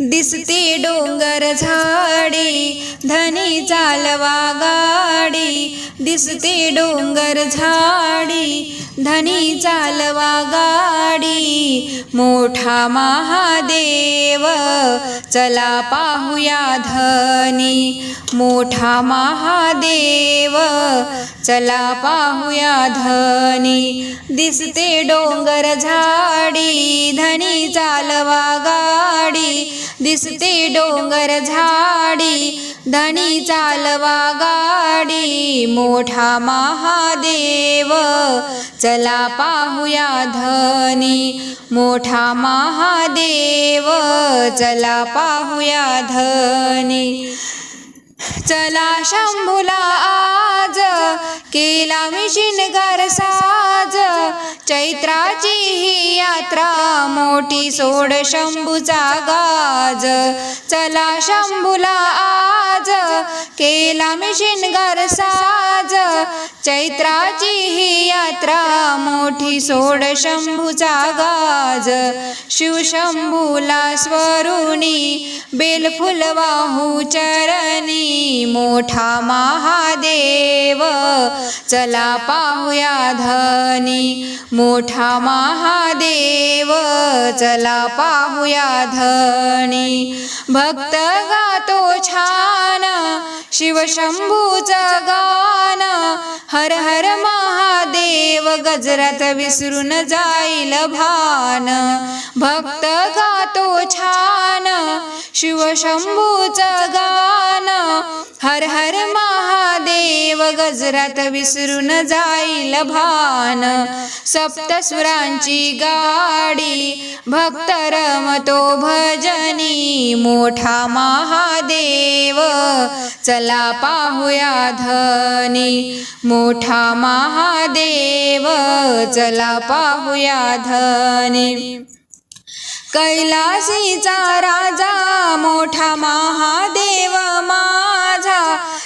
दिसते डोंगर झाडे धनी चालवा गाडी. दिसते डोंगर झाडी धनी चालवा गाडी. मोठा महादेव चला पाहूया धनी. मोठा महादेव चला पाहूया धनी. दिसते डोंगर झाडी धनी चालवा गाडी. दिसते डोंगर झाडी धनी चालवा गाडी मोठा महादेव. चला पाहूया धनी मोठा महादेव. चला पाहूया धनी. चला शंभुला आज केला मी शिनगार साज. चैत्राची ही यात्रा मोठी सोड शंभूचा गाज. चला शंभूला आज. केला मी शिनगार साज. चैत्राची ही यात्रा मोठी सोड शंभूचा गाज. शिवशंभूला स्वरुणी बेलफुल वाहू चरणी. मोठा महादेव चला पाहूया धनी. मोठा महादेव चला पाहूया धनी. भक्त गातो छान शिवशंभूचं गान. हर हर महादेव गजरात विसरून जाईल भान. भक्त गातो छान शिवशंभूचं गान. हर हर महा महादेव गजरात विसरून जाईल भान. सप्तसुरांची गाडी भक्त रमतो भजनी मोठा महादेव. चला पाहूया धनी मोठा महादेव. चला पाहूया धनी कैलासीचा राजा मोठा महादेव.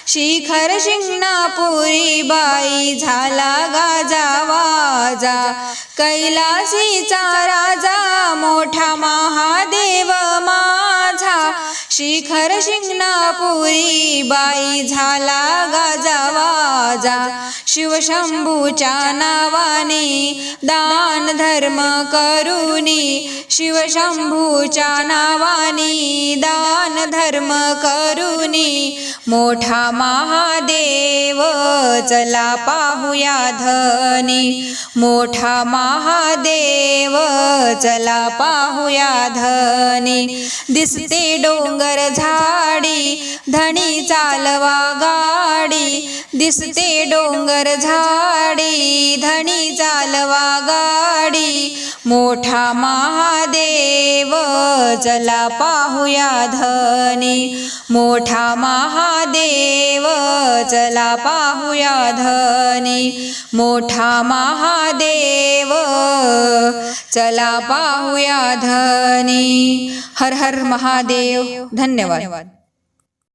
शिखर शिंगणापुरी बाई झाला गाजा वाजा. कैलासीचा राजा मोठा महादेव माझा. शिखर शिंगणापुरी बाई झाला गाजा वाजा. शिवशंभूच्या नावाने दान धर्म करुणी शिवशंभूच्या नावाने दान धर्म करुणी मोठा महादेव चला पाहूया धनी मोठा महादेव चला पाहूया धनी. दिसते डोंगर झाडी धनी चालवा गाडी. दिसते डोंगर झाडी धनी चालवा गाडी. मोठा महादेव चला पाहूया धनी. मोठा महादेव चला पाहूया धनी. मोठा महादेव चला पाहूया धनी हर हर महादेव. धन्यवाद.